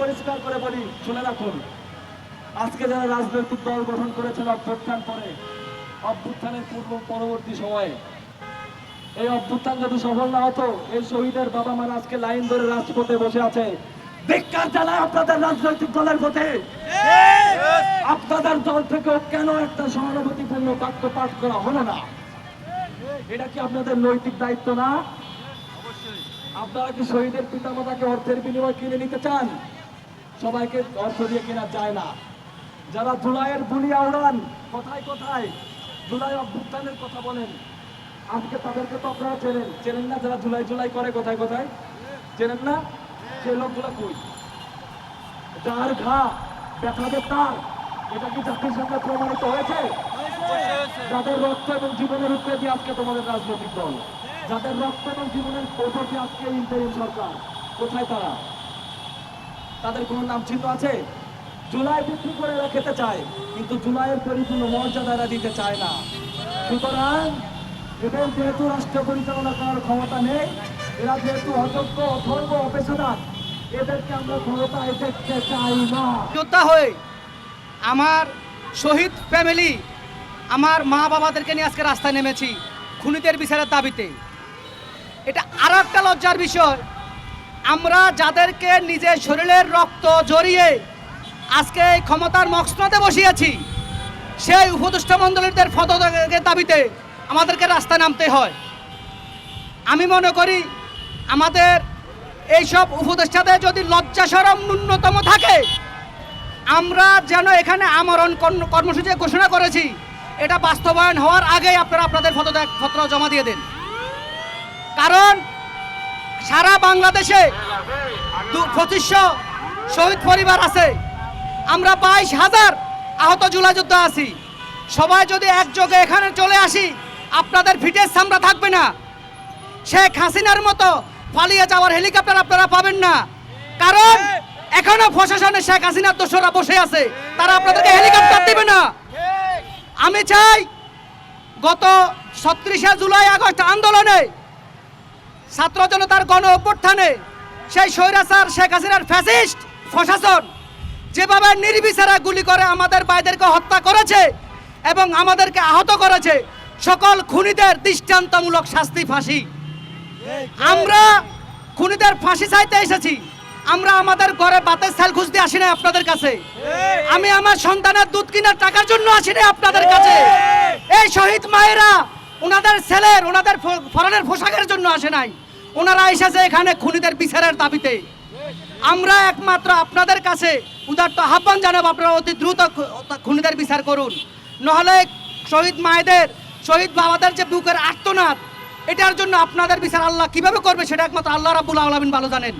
পরিষ্কার করে বলি, শুনে রাখুন। আজকে যারা রাজনৈতিক দল গঠন করেছেন অভ্যুত্থান পরে, অভ্যুত্থানের পূর্ব পরবর্তী সময়ে, এই অভ্যুত্থান যদি সফল না হতো, এই শহীদের বাবা মারা আজকে লাইন ধরে রাজপথে বসে আছে। বেকার জানায় আপনাদের রাজনৈতিক দলের প্রতি। আপনাদের দল থেকেও কেন একটা সহানুভূতিপূর্ণ বাক্য পাঠ করা হলো না? এটা কি আপনাদের নৈতিক দায়িত্ব না? আপনারা কি শহীদের পিতামাতাকে অর্থের বিনিময় কিনে নিতে চান? সবাইকে অর্থ দিয়ে কেনা যায় না। যারা জুলাইয়ের বুলিয়া উড়ান, কোথায় কোথায়? জুলাই অভ্যুত্থানের কথা বলেন। আজকে তাদেরকে তো আপনারা চেনেন। চেনেন না যারা জুলাই জুলাই করে, কোথায় কোথায়? চেনেন না? সেই লোকগুলো কই? যার ঘা ব্যথাদের তার। এটা কি জাতির সঙ্গে প্রমাণিত হয়েছে? যাদের রক্ত এবং জীবনের উপরে দিয়ে আজকে তোমাদের রাজনৈতিক দল। যাদের রক্ত এবং জীবনের উপর দিয়ে আজকে ইন্টারিম সরকার। কোথায় তারা? তাদের কোনো নাম চিহ্ন আছে? জুলাই বিক্রি করে এরা খেতে চায়, কিন্তু জুলাইয়ের পরিপূর্ণ মর্যাদা এরা দিতে চায় না। সুতরাং এদের যেহেতু রাষ্ট্র পরিচালনা করার ক্ষমতা নেই, এরা যেহেতু অযোগ্য, অথর্ব, অপেশাদার, এদেরকে আমরা ক্ষমতায় দেখতে চাই না। যোদ্ধা হয়ে আমার শহীদ ফ্যামিলি, আমার মা বাবাদেরকে নিয়ে আজকে রাস্তায় নেমেছি খুনিদের বিচারের দাবিতে। এটা আর একটা লজ্জার বিষয় আমরা যাদেরকে নিজের শরীরের রক্ত জড়িয়ে আজকে এই ক্ষমতার মকসনাতে বসিয়েছি, সেই উপদেষ্টা মণ্ডলীদের পদত্যাগের দাবিতে আমাদেরকে রাস্তায় নামতে হয়। আমি মনে করি আমাদের এইসব উপদেষ্টাদের যদি লজ্জা সরম ন্যূনতম থাকে, আমরা যেন এখানে আমরণ কর্ম- কর্মসূচি ঘোষণা করেছি, এটা বাস্তবায়ন হওয়ার আগেই আপনারা আপনাদের পদত্যাগ, পত্র জমা দিয়ে দেন। কারণ সারা বাংলাদেশে পঁচিশশো শহীদ পরিবার আছে। আমরা বাইশ হাজার আহত যোদ্ধা আছি। সবাই যদি একযোগে এখানে চলে আসি, আপনাদের ফিটের সামরা থাকবে না। শেখ হাসিনার মতো পালিয়ে যাওয়ার হেলিকপ্টার আপনারা পাবেন না। কারণ এখনও প্রশাসনে শেখ হাসিনার দোষরা বসে আছে। তারা আপনাদেরকে হেলিকপ্টার দেবে না। আমি চাই গত ছত্রিশে জুলাই আগস্ট আন্দোলনে ছাত্র জনতার গণ অভ্যুত্থানে সেই স্বৈরাচার শেখ হাসিনার ফ্যাসিস্ট প্রশাসন যেভাবে নির্বিচারে গুলি করে আমাদের ভাইদেরকে হত্যা করেছে এবং আমাদেরকে আহত করেছে, সকল খুনিদের দৃষ্টান্তমূলক শাস্তি ফাঁসি। আমরা খুনিদের ফাঁসি চাইতে এসেছি। আমরা আমাদের ঘরে বাতের সেল খুঁজতে আসি না আপনাদের কাছে। আমি আমার সন্তানের দুধ কেনার টাকার জন্য আসি না আপনাদের কাছে। এই শহীদ মায়েরা ওনাদের ছেলের, ওনাদের ফরনের পোশাকের জন্য আসে নাই। ওনারা এসেছে এখানে খুনিদের বিচারের দাবিতে। আমরা একমাত্র আপনাদের কাছে উদার্ত আহ্বান জানাব, আপনারা অতি দ্রুত খুনিদের বিচার করুন। নহলে শহীদ মায়েদের, শহীদ বাবাদের যে বুকের আর্তনাদ, এটার জন্য আপনাদের বিচার আল্লাহ কীভাবে করবে, সেটা একমাত্র আল্লাহ রাবুল আলমিন ভালো জানেন।